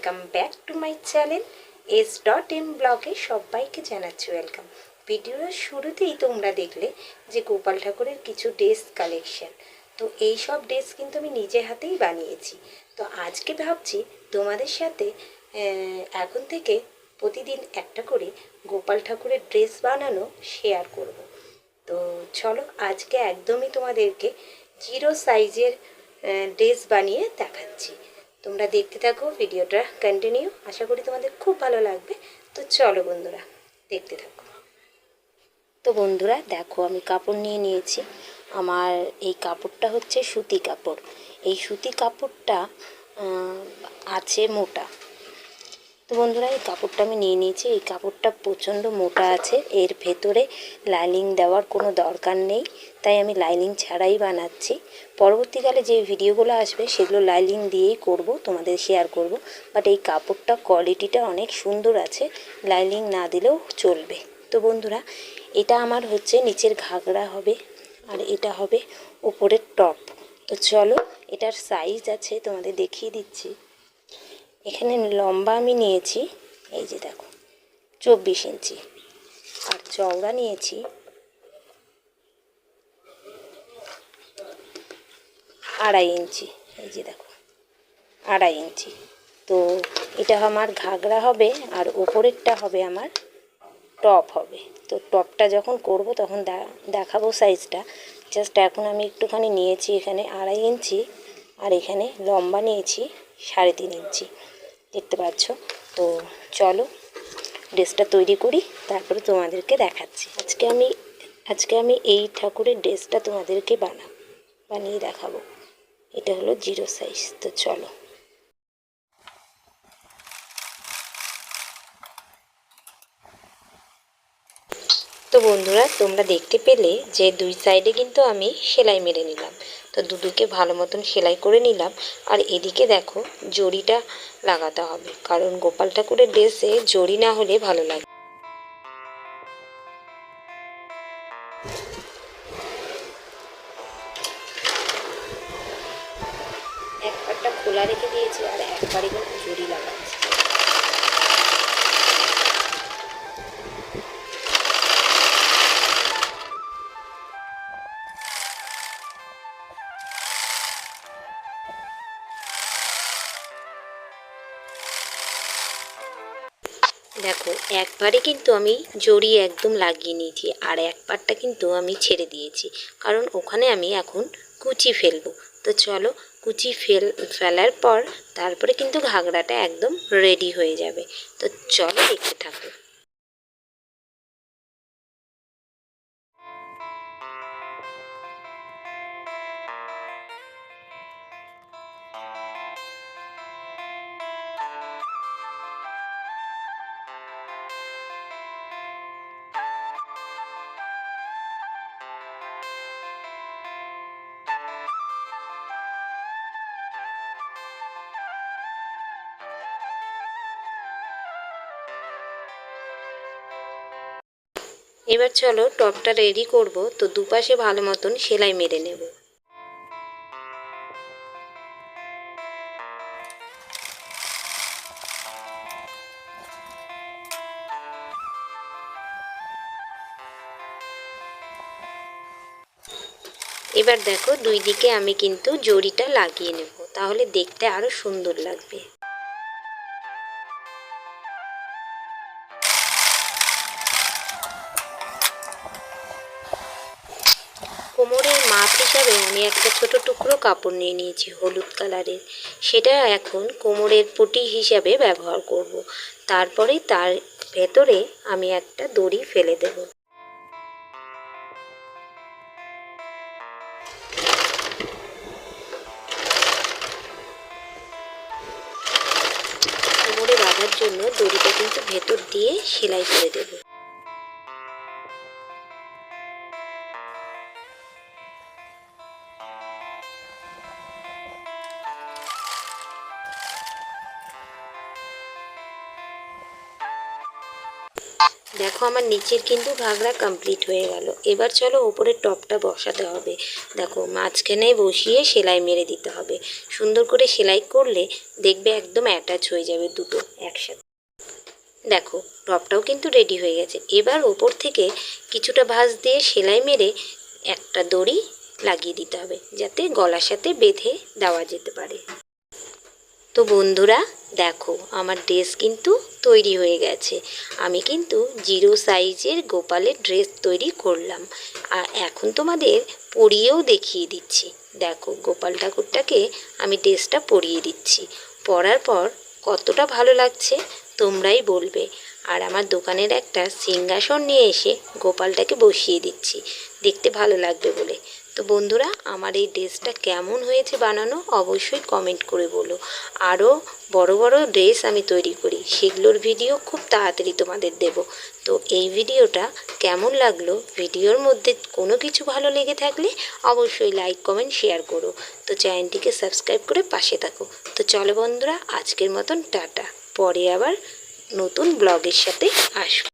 Welcome back to my channel S dot M ব্লগে সবাইকে জানাচ্ছি ওয়েলকাম ভিডিওর শুরুতেই তোমরা দেখলে যে গোপাল ঠাকুরের কিছু ড্রেস কালেকশন তো এই সব ড্রেস কিন্তু আমি নিজে হাতেই বানিয়েছি। তো আজকে ভাবছি তোমাদের সাথে এখন থেকে প্রতিদিন একটা করে গোপাল ঠাকুরের ড্রেস বানানো শেয়ার করব। তো চলো আজকে একদমই তোমাদেরকে জিরো সাইজের ড্রেস বানিয়ে দেখাচ্ছি। তোমরা দেখতে থাকো, ভিডিওটা কন্টিনিউ আশা করি তোমাদের খুব ভালো লাগবে। তো চলো বন্ধুরা, দেখতে থাকো। তো বন্ধুরা, দেখো, আমি কাপড় নিয়ে নিয়েছি। আমার এই কাপড়টা হচ্ছে সুতি কাপড়। এই সুতি কাপড়টা আছে মোটা। তো বন্ধুরা, এই কাপড়টা আমি নিয়ে নিয়েছি। এই কাপড়টা প্রচণ্ড মোটা আছে। এর ভেতরে লাইনিং দেওয়ার কোনো দরকার নেই। তাই আমি লাইনিং ছাড়াই বানাচ্ছি। পরবর্তীকালে যে ভিডিওগুলো আসবে, সেগুলো লাইনিং দিয়েই করব, তোমাদের শেয়ার করব। বাট এই কাপড়টা কোয়ালিটিটা অনেক সুন্দর আছে। লাইনিং না দিলেও চলবে। তো বন্ধুরা, এটা আমার হচ্ছে নিচের ঘাগরা হবে আর এটা হবে উপরের টপ। তো চলো, এটার সাইজ আছে তোমাদের দেখিয়ে দিচ্ছি। এখানে লম্বা আমি নিয়েছি, এই যে দেখো, চব্বিশ ইঞ্চি। আর চওড়া নিয়েছি, আড়াই ইঞ্চি, এই যে দেখো, আড়াই ইঞ্চি। তো এটা আমার ঘাগরা হবে আর ওপরেরটা হবে আমার টপ হবে। তো টপটা যখন করব তখন দেখাবো সাইজটা জাস্ট এখন আমি একটুখানি নিয়েছি এখানে আড়াই ইঞ্চি আর এখানে লম্বা নিয়েছি। সাড়ে তিন ইঞ্চি, দেখতে পাচ্ছ? তো চলো ড্রেসটা তৈরি করি, তারপরে তোমাদেরকে দেখাচ্ছি। আজকে আমি আজকে আমি এই ঠাকুরের ড্রেসটা তোমাদেরকে বানাবো বানিয়ে দেখাবো। এটা হলো জিরো সাইজ, তো চলো। তো বন্ধুরা, তোমরা দেখতে পেলে যে দুই সাইডে কিন্তু আমি সেলাই মেরে নিলাম। তো দুদিকে ভালো মতন সেলাই করে নিলাম। আর এদিকে দেখো, জড়িটা লাগাতে হবে। কারণ গোপাল ঠাকুরের ড্রেসে জড়ি না হলে ভালো লাগে। এক পাটটা খোলা রেখে দিয়েছি আর একবারই কিন্তু জড়ি লাগাচ্ছি। দেখো, একবারে কিন্তু আমি জড়িয়ে একদম লাগিয়ে নিয়েছি আর এক পাটটা কিন্তু আমি ছেড়ে দিয়েছি। কারণ ওখানে আমি এখন কুচি ফেলব। তো চলো, কুচি ফেল, ফেলার পর তারপরে কিন্তু ঘাগড়াটা একদম রেডি হয়ে যাবে। তো চলো দেখতে থাকো। এবার চলো টপটা রেডি করব, তো দুপাশে ভালো মতন সেলাই মেরে নেব। এবার দেখো দুই দিকে আমি কিন্তু জড়িটা লাগিয়ে নেব, তাহলে দেখতে আরও সুন্দর লাগবে। কোমরের মাপ হিসাবে আমি একটা ছোট টুকরো কাপড় নিয়ে নিয়েছি, হলুদ কালারের। সেটা এখন কোমরের পটি হিসাবে ব্যবহার করব। তারপরে তার ভেতরে আমি একটা দড়ি ফেলে দেব। কোমরে বাঁধার জন্য দড়িটা কিন্তু ভেতর দিয়ে সেলাই করে দেবো। দেখো, আমার নিচের কিন্তু ঘাগরা কমপ্লিট হয়ে গেল। এবার চলো ওপরের টপটা বসাতে হবে। দেখো মাঝখানে বসিয়ে সেলাই মেরে দিতে হবে। সুন্দর করে সেলাই করলে দেখবে একদম অ্যাটাচ হয়ে যাবে দুটো একসাথে। দেখো, টপটাও কিন্তু রেডি হয়ে গেছে। এবার ওপর থেকে কিছুটা ভাঁজ দিয়ে সেলাই মেরে একটা দড়ি লাগিয়ে দিতে হবে, যাতে গলার সাথে বেঁধে দেওয়া যেতে পারে। তো বন্ধুরা, দেখো, আমার ড্রেস কিন্তু তৈরি হয়ে গেছে। আমি কিন্তু জিরো সাইজের গোপালের ড্রেস তৈরি করলাম। আর এখন তোমাদের পরিয়েও দেখিয়ে দিচ্ছি। দেখো, গোপাল ঠাকুরটাকে আমি ড্রেসটা পরিয়ে দিচ্ছি। পরার পর কতটা ভালো লাগছে, তোমরাই বলবে। আর আমার দোকানের একটা সিংহাসন নিয়ে এসে গোপালটাকে বসিয়ে দিচ্ছি। দেখতে ভালো লাগবে বলে। তো বন্ধুরা, আমার এই ড্রেসটা কেমন হয়েছে বানানো অবশ্যই কমেন্ট করে বলো। আরও বড় বড় ড্রেস আমি তৈরি করি, সেগুলোর ভিডিও খুব তাড়াতাড়ি তোমাদের দেব। তো এই ভিডিওটা কেমন লাগল, ভিডিওর মধ্যে কোনো কিছু ভালো লেগে থাকলে অবশ্যই লাইক কমেন্ট শেয়ার করো। তো চ্যানেলটিকে সাবস্ক্রাইব করে পাশে থাকো। তো চলো বন্ধুরা, আজকের মতন টাটা। পরে আবার নতুন ব্লগের সাথে আসব।